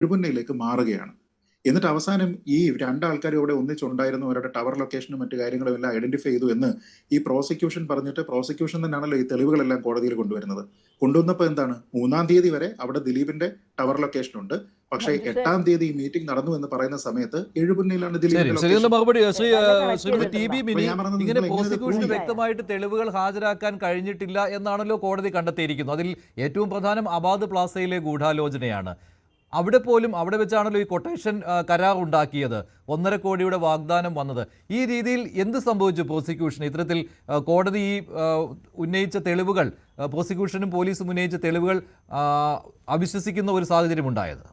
എഴുപുന്നയിലേക്ക് മാറുകയാണ്. എന്നിട്ട് അവസാനം ഈ രണ്ടാൾക്കാരും ഇവിടെ ഒന്നിച്ചുണ്ടായിരുന്നു അവരുടെ ടവർ ലൊക്കേഷനും മറ്റു കാര്യങ്ങളും എല്ലാം ഐഡന്റിഫൈ ചെയ്തു എന്ന് ഈ പ്രോസിക്യൂഷൻ പറഞ്ഞിട്ട് പ്രോസിക്യൂഷൻ തന്നെയാണല്ലോ ഈ തെളിവുകളെല്ലാം കോടതിയിൽ കൊണ്ടുവരുന്നത്. കൊണ്ടുവന്നപ്പോൾ എന്താണ്? മൂന്നാം തീയതി വരെ അവിടെ ദിലീപിന്റെ ടവർ ലൊക്കേഷൻ ഉണ്ട്. പക്ഷേ എട്ടാം തീയതി ഈ മീറ്റിംഗ് നടന്നു എന്ന് പറയുന്ന സമയത്ത് എഴുപുന്നിലാണ് ഇങ്ങനെ പ്രോസിക്യൂഷന് വ്യക്തമായിട്ട് തെളിവുകൾ ഹാജരാക്കാൻ കഴിഞ്ഞിട്ടില്ല എന്നാണല്ലോ കോടതി കണ്ടെത്തിയിരിക്കുന്നത്. അതിൽ ഏറ്റവും പ്രധാനം അബാദ് പ്ലാസയിലെ ഗൂഢാലോചനയാണ്. അവിടെ പോലും അവിടെ വെച്ചാണല്ലോ ഈ കൊട്ടേഷൻ കരാർ ഉണ്ടാക്കിയത്. ഒന്നര കോടിയുടെ വാഗ്ദാനം വന്നത്. ഈ രീതിയിൽ എന്ത് സംഭവിച്ചു പ്രോസിക്യൂഷൻ ഇത്തരത്തിൽ കോടതി ഈ ഉന്നയിച്ച തെളിവുകൾ പ്രോസിക്യൂഷനും പോലീസും ഉന്നയിച്ച തെളിവുകൾ അവിശ്വസിക്കുന്ന ഒരു സാഹചര്യം ഉണ്ടായത്?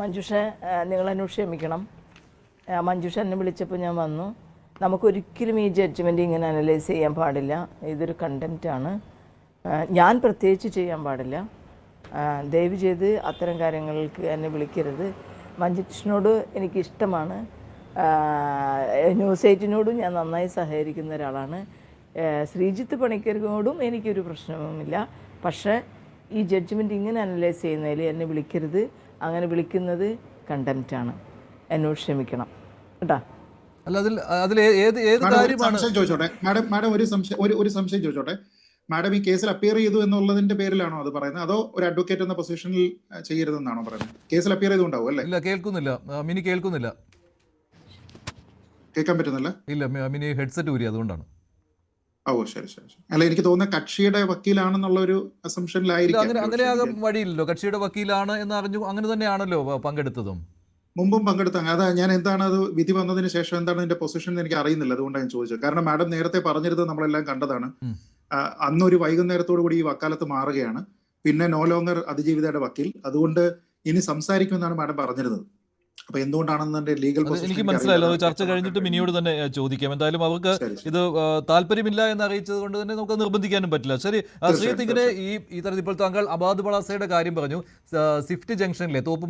മഞ്ജുഷ നിങ്ങൾ എന്നോട് ക്ഷമിക്കണം. മഞ്ജുഷ എന്നെ വിളിച്ചപ്പോൾ ഞാൻ വന്നു. നമുക്കൊരിക്കലും ഈ ജഡ്ജ്മെന്റ് ഇങ്ങനെ അനലൈസ് ചെയ്യാൻ പാടില്ല. ഇതൊരു കണ്ടംപ്റ്റ് ആണ്. ഞാൻ പ്രത്യേകിച്ച് ചെയ്യാൻ പാടില്ല. ദയവ് ചെയ്ത് അത്തരം കാര്യങ്ങൾക്ക് എന്നെ വിളിക്കരുത്. മഞ്ജുഷിനോട് എനിക്കിഷ്ടമാണ്. ന്യൂസ് എയ്റ്റിനോടും ഞാൻ നന്നായി സഹകരിക്കുന്ന ഒരാളാണ്. ശ്രീജിത്ത് പണിക്കരോടും എനിക്കൊരു പ്രശ്നവുമില്ല. പക്ഷേ ഈ ജഡ്ജ്മെന്റ് ഇങ്ങനെ അനലൈസ് ചെയ്യുന്നതിൽ എന്നെ വിളിക്കരുത്. അങ്ങനെ വിളിക്കുന്നത് കണ്ടംപ്റ്റാണ് എന്നോട് ക്ഷമിക്കണം. കേട്ടോ? അല്ല അതിൽ അതിൽ ഏത് ഏത് കാര്യമാണ്? സംശയം ചോദിച്ചോട്ടെ. മാഡം മാഡം ഒരു സംശയം ഒരു ഒരു സംശയം ചോദിച്ചോട്ടെ. മാഡം ഈ കേസിൽ അപ്പിയർ ചെയ്തു എന്നുള്ളതിന്റെ പേരിലാണോ അത് പറയുന്നത്? അതോ ഒരു അഡ്വക്കേറ്റ് എന്ന പൊസിഷനിൽ ചെയ്യരുതെന്നാണോ പറയുന്നത്? കേസിൽ അപ്പിയർ ചെയ്തുണ്ടാവും അല്ലേ? ഇല്ല കേൾക്കുന്നില്ല. മിനി കേൾക്കുന്നില്ല. കേൾക്കാൻ പറ്റുന്നില്ല? ഇല്ല മിനി ഹെഡ്സെറ്റ് ഊരി അതുകൊണ്ടാണ്. ഓ ശരി ശരി അല്ല എനിക്ക് തോന്നുന്ന കക്ഷിയുടെ വക്കീലാണെന്നുള്ള ഒരു അസംഷനിലായിരിക്കും അങ്ങനെ അങ്ങനെ വഴിയില്ലല്ലോ. കക്ഷിയുടെ വക്കീലാണ് എന്ന് അറിഞ്ഞു അങ്ങനെ തന്നെയാണല്ലോ പങ്കെടുത്തതും. മുമ്പും പങ്കെടുത്ത. അതാ ഞാൻ എന്താണ് അത് വിധി വന്നതിന് ശേഷം എന്താണ് എന്റെ പൊസിഷൻ എന്ന് എനിക്ക് അറിയുന്നില്ല. അതുകൊണ്ടാണ് ഞാൻ ചോദിച്ചത്. കാരണം മാഡം നേരത്തെ പറഞ്ഞിരുന്നത് നമ്മളെല്ലാം കണ്ടതാണ്. അന്നൊരു വൈകുന്നേരത്തോടു കൂടി ഈ വക്കാലത്ത് മാറുകയാണ്. പിന്നെ നോ ലോങ്ങർ അതിജീവിതയുടെ വക്കീൽ. അതുകൊണ്ട് ഇനി സംസാരിക്കുമെന്നാണ് മാഡം പറഞ്ഞിരുന്നത്. അപ്പൊ എന്തുകൊണ്ടാണെന്ന് ലീഗൽ എനിക്ക് മനസ്സിലായല്ലോ. ചർച്ച കഴിഞ്ഞിട്ട് മിനിയോട് തന്നെ ചോദിക്കാം. എന്തായാലും അവർക്ക് ഇത് താല്പര്യമില്ല എന്ന് അറിയിച്ചത് കൊണ്ട് തന്നെ നമുക്ക് നിർബന്ധിക്കാനും പറ്റില്ല. ശരി ശ്രീ ശ്രീജിത്ത് ഈ ഈ തരത്തിൽ ഇപ്പോൾ താങ്കൾ അബാദ് പളാസയുടെ കാര്യം പറഞ്ഞു. സ്വിഫ്റ്റ് ജംഗ്ഷനിലെ തോപ്പ്